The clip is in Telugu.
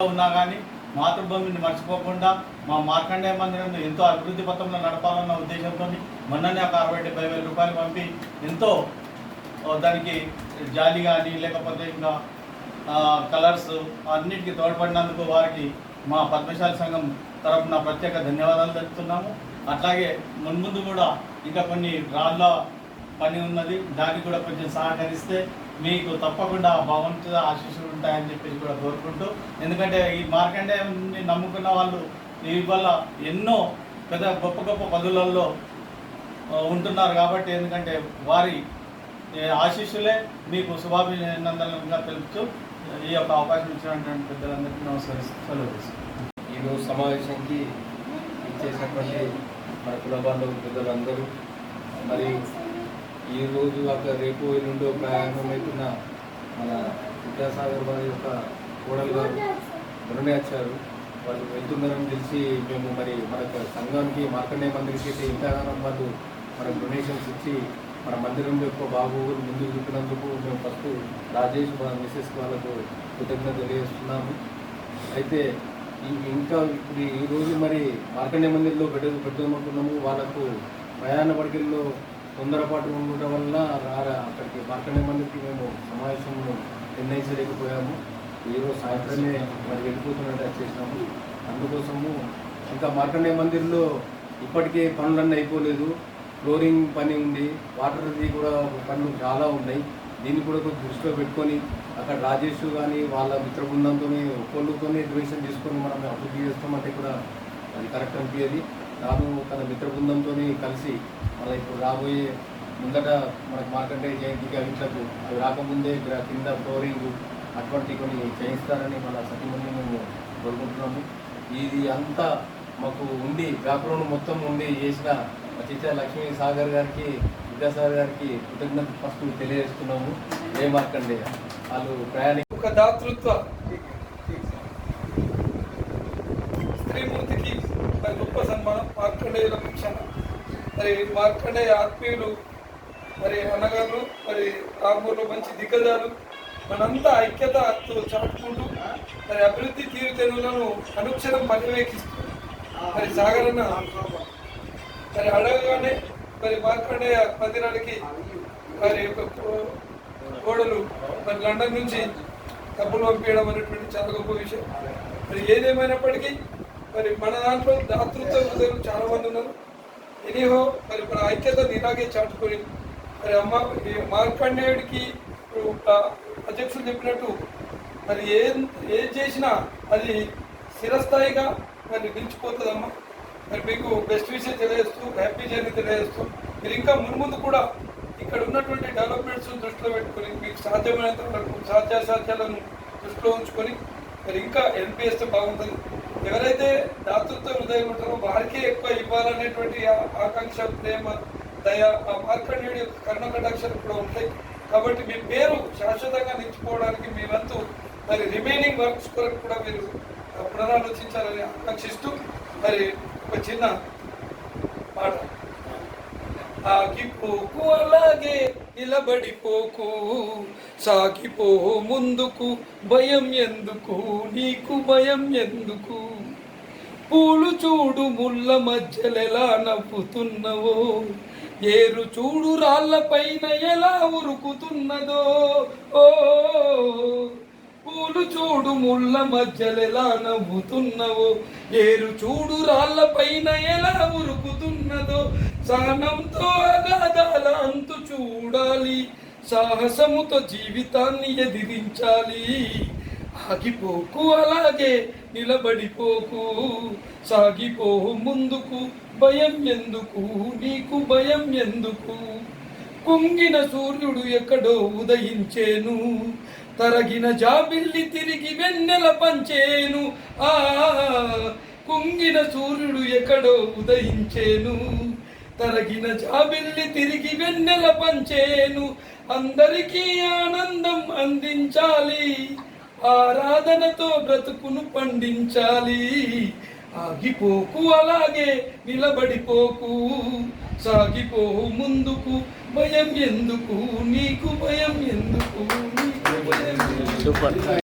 ఉన్నా కానీ మాతృభూమిని మర్చిపోకుండా మా మార్కండేయ మందిరం ఎంతో అభివృద్ధి పథంలో నడపాలన్న ఉద్దేశంతో మొన్ననే ఒక అరవై డెబ్బై వేల రూపాయలు పంపి ఎంతో దానికి జాలి కానీ లేకపోతే ఇంకా కలర్స్ అన్నిటికీ తోడ్పడినందుకు వారికి మా పద్మశాలి సంఘం తరపున ప్రత్యేక ధన్యవాదాలు తెలుపుతున్నాము. అట్లాగే మున్ముందు కూడా ఇంకా కొన్ని రాళ్ళ పని ఉన్నది దానికి కూడా కొంచెం సహకరిస్తే మీకు తప్పకుండా భగవంతుల ఆశీస్సులు ఉంటాయని చెప్పేసి కూడా కోరుకుంటూ ఎందుకంటే ఈ మార్కండేయుని నమ్ముకున్న వాళ్ళు ఈ వల్ల ఎన్నో పెద్ద గొప్ప గొప్ప పదులలో ఉంటున్నారు కాబట్టి ఎందుకంటే వారి ఆశీస్సులే మీకు శుభాభినందనలుగా తెలుపుతూ ఈ యొక్క అవకాశం ఇచ్చినటువంటి పెద్దలందరికీ నమస్కరిస్తూ సెలవు తీసుకుంటాను. ఈరోజు సమావేశానికి ఇచ్చేసినటువంటి మన కుల బాంధవ పెద్దలందరూ మరియు ఈ రోజు అక్కడ రేపు ఎల్లుండో అవుతున్న మన విద్యాసాగర్ వారి యొక్క కోడలు గారు నిర్ణయించారు వాళ్ళు వెళ్తున్నారని తెలిసి మేము మరి మన యొక్క సంఘానికి మార్కండే మందిరికి ఇంతగానం వాళ్ళు మనకు డొనేషన్స్ ఇచ్చి మన మందిరం యొక్క బాబు ముందుకు చూపినందుకు మేము ఫస్ట్ రాజేష్ వాళ్ళ మిసెస్ వాళ్ళకు కృతజ్ఞత తెలియజేస్తున్నాము. అయితే ఈ- ఇంకా ఇప్పుడు ఈ రోజు మరి మార్కండే మందిర్లో పెట్ట పెట్టుకోమనుకున్నాము వాళ్ళకు ప్రయాణ పడికల్లో తొందరపాటు ఉండటం వల్ల రారా అక్కడికి పక్కనే మందిర్కి మేము సమావేశంలో నిర్ణయించలేకపోయాము ఈరోజు సాయంత్రమే మరి వెళ్ళిపోతున్నట్టు చేసినాము. అందుకోసము ఇంకా మార్కండే మందిర్లో ఇప్పటికే పనులన్నీ అయిపోలేదు. ఫ్లోరింగ్ పని ఉంది. వాటర్ది కూడా పనులు చాలా ఉన్నాయి. దీన్ని కూడా కొంచెం దృష్టిలో పెట్టుకొని అక్కడ రాజేష్ కానీ వాళ్ళ మిత్ర బృందంతో ఒక్కొక్కరితోనే డొనేషన్ తీసుకొని మనం అభివృద్ధి చేస్తామంటే కూడా అది కరెక్ట్ అనిపించేది రాము తన మిత్ర బృందంతో కలిసి మళ్ళీ ఇప్పుడు రాబోయే ముందట మనకు మార్కండే జయంతికి అవిట్లకు అవి రాకముందే కింద ఫ్లోరింగ్ అటువంటి కొన్ని చేయిస్తారని మన సతీమణి మేము కోరుకుంటున్నాము. ఇది అంతా మాకు ఉండి బ్యాక్గ్రౌండ్ మొత్తం ఉండి చేసిన మా లక్ష్మీ సాగర్ గారికి విద్యాసాగర్ గారికి కృతజ్ఞత ఫస్ట్ తెలియజేస్తున్నాము. ఏ మార్కండే వాళ్ళు ప్రయాణి ఒక దాతృత్వ మార్కండేయుల శిక్షణ మరి మార్కండేయ ఆత్మీయులు మరి అన్నగారు మరి రామూరులో మంచి దిగ్గజాలు. మనంతా ఐక్యతతో చాటుకుంటూ మరి అభివృద్ధి తీరుతెనులను అనుక్షణం పర్యవేక్షిస్తూ మరి సాగరన్న మరి అడగగానే మరి మార్కండేయ మందిరానికి మరి యొక్క కోడలు మరి లండన్ నుంచి డబ్బులు పంపించడం అనేటువంటి చాలా గొప్ప విషయం. మరి ఏదేమైనప్పటికీ మరి మన దాంట్లో దాతృత్వ హృదయం చాలా మంది ఉన్నారు. ఎనీహో మరి మన ఐక్యతను ఇలాగే చాటుకొని మరి అమ్మ మార్కండేయుడికి ఇప్పుడు ఆ చెప్పినట్టు మరి ఏ ఏం చేసినా అది స్థిరస్థాయిగా మరి నిలిచిపోతుందమ్మా. మరి మీకు బెస్ట్ విషయం తెలియజేస్తూ హ్యాపీ జర్నీ తెలియజేస్తూ మీరు ఇంకా మున్ముందు కూడా ఇక్కడ ఉన్నటువంటి డెవలప్మెంట్స్ దృష్టిలో పెట్టుకొని మీకు సాధ్యమైనంత వరకు సాధ్యాసాధ్యాలను దృష్టిలో ఉంచుకొని మరి ఇంకా హెల్ప్ చేస్తే బాగుంటుంది. ఎవరైతే దాతృత్వ హృదయం ఉంటారో వారికే ఎక్కువ ఇవ్వాలనేటువంటి ఆకాంక్ష ప్రేమ దయ ఆ మార్కండేయుడి యొక్క కర్ణ కటాక్షలు కూడా ఉంటాయి. కాబట్టి మీ పేరు శాశ్వతంగా నిలిచిపోవడానికి మీ వంతు మరి రిమైనింగ్ వర్క్స్ కొరకు కూడా మీరు పునరాలోచించాలని ఆకాంక్షిస్తూ మరి ఒక చిన్న పాట. ఆగిపోకు అలాగే నిలబడిపోకు సాగిపో ముందుకు భయం ఎందుకు నీకు భయం ఎందుకు? పూలు చూడు ముళ్ళ మధ్యలెలా నవ్వుతున్నవో ఏరు చూడు రాళ్ళపైన ఎలా ఉరుకుతున్నదో. ఓ పూలు చూడు ముళ్ళ మధ్యలెలా నవ్వుతున్నవో ఏరు చూడు రాళ్ళపైన ఎలా ఉరుకుతున్నదో. సహనంతో అగాధాల అంతు చూడాలి సాహసముతో జీవితాన్ని ఎదిరించాలి. ఆగిపోకు అలాగే నిలబడిపోకు సాగిపో ముందుకు భయం ఎందుకు నీకు భయం ఎందుకు? కుంగిన సూర్యుడు ఎక్కడో ఉదయించేను తరగిన జాబిల్లి తిరిగి వెన్నెల పంచేను. ఆ కుంగిన సూర్యుడు ఎక్కడో ఉదయించేను తరగిన జాబిల్లి తిరిగి వెన్నెల పంచేను. అందరికీ ఆనందం అందించాలి ఆరాధనతో బ్రతుకును పండించాలి. ఆగిపోకు అలాగే నిలబడిపోకు. సాగిపో ముందుకు భయం ఎందుకు? నీకు భయం ఎందుకు? నీకు భయం